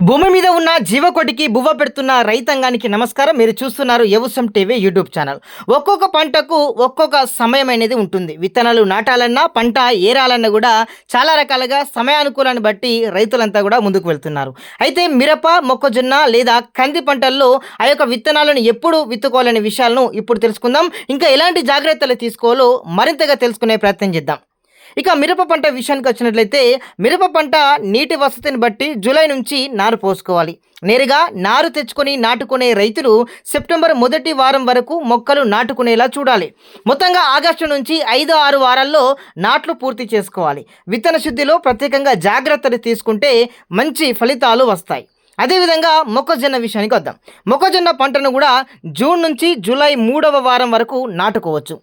భూమి మీద ఉన్న జీవకోటికి బువ్వ పెడుతున్న రైతాంగానికి నమస్కారం. మీరు చూస్తున్నారు యవసం టీవీ యూట్యూబ్ ఛానల్. ఒక్కొక్క పంటకు ఒక్కొక్క సమయం అనేది ఉంటుంది. విత్తనాలు నాటాలన్నా పంట ఏరాలన్నా కూడా చాలా రకాలుగా సమయానుకూలాన్ని బట్టి రైతులంతా కూడా ముందుకు వెళ్తున్నారు. అయితే మిరప మొక్కజొన్న లేదా కంది పంటల్లో ఆ యొక్క విత్తనాలను ఎప్పుడు విత్తుకోవాలనే విషయాలను ఇప్పుడు తెలుసుకుందాం. ఇంకా ఎలాంటి జాగ్రత్తలు తీసుకోవాలో మరింతగా తెలుసుకునే ప్రయత్నం చేద్దాం. ఇక మిరప పంట విషయానికి వచ్చినట్లయితే మిరప పంట నీటి వసతిని బట్టి జూలై నుంచి నారు పోసుకోవాలి. నేరుగా నారు తెచ్చుకొని నాటుకునే రైతులు సెప్టెంబర్ మొదటి వారం వరకు మొక్కలు నాటుకునేలా చూడాలి. మొత్తంగా ఆగస్టు నుంచి ఐదు ఆరు వారాల్లో నాట్లు పూర్తి చేసుకోవాలి. విత్తన శుద్ధిలో ప్రత్యేకంగా జాగ్రత్తలు తీసుకుంటే మంచి ఫలితాలు వస్తాయి. అదేవిధంగా మొక్కజొన్న విషయానికి వద్దాం. మొక్కజొన్న పంటను కూడా జూన్ నుంచి జూలై మూడవ వారం వరకు నాటుకోవచ్చు.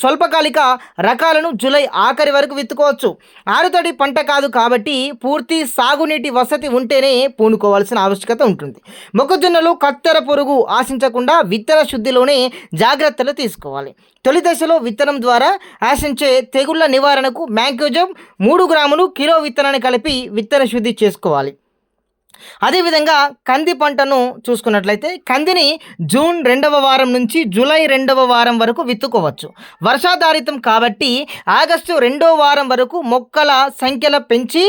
స్వల్పకాలిక రకాలను జూలై ఆఖరి వరకు విత్తుకోవచ్చు. ఆరుతడి పంట కాదు కాబట్టి పూర్తి సాగునీటి వసతి ఉంటేనే పూనుకోవాల్సిన ఆవశ్యకత ఉంటుంది. మొక్కజొన్నలో కత్తెర పురుగు ఆశించకుండా విత్తన శుద్ధిలోనే జాగ్రత్తలు తీసుకోవాలి. తొలి దశలో విత్తనం ద్వారా ఆశించే తెగుళ్ళ నివారణకు మ్యాంకోజం మూడు గ్రాములు కిలో విత్తనాన్ని కలిపి విత్తన శుద్ధి చేసుకోవాలి. అదేవిధంగా కంది పంటను చూసుకున్నట్లయితే కందిని జూన్ రెండవ వారం నుంచి జూలై రెండవ వారం వరకు విత్తుకోవచ్చు. వర్షాధారితం కాబట్టి ఆగస్టు రెండో వారం వరకు మొక్కల సంఖ్యల పెంచి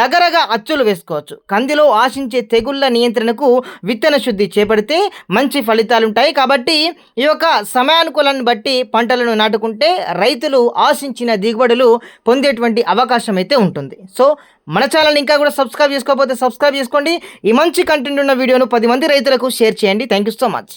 దగ్గరగా అచ్చులు వేసుకోవచ్చు. కందిలో ఆశించే తెగుళ్ళ నియంత్రణకు విత్తన శుద్ధి చేపడితే మంచి ఫలితాలు ఉంటాయి కాబట్టి ఈ యొక్క సమయానుకూలాన్ని బట్టి పంటలను నాటుకుంటే రైతులు ఆశించిన దిగుబడులు పొందేటువంటి అవకాశం అయితే ఉంటుంది. సో మన ఛానల్ ఇంకా కూడా సబ్స్క్రైబ్ చేసుకోకపోతే సబ్స్క్రైబ్ చేసుకోండి. ఈ మంచి కంటెంట్ ఉన్న వీడియోను పది మంది రైతులకు షేర్ చేయండి. Thank you so much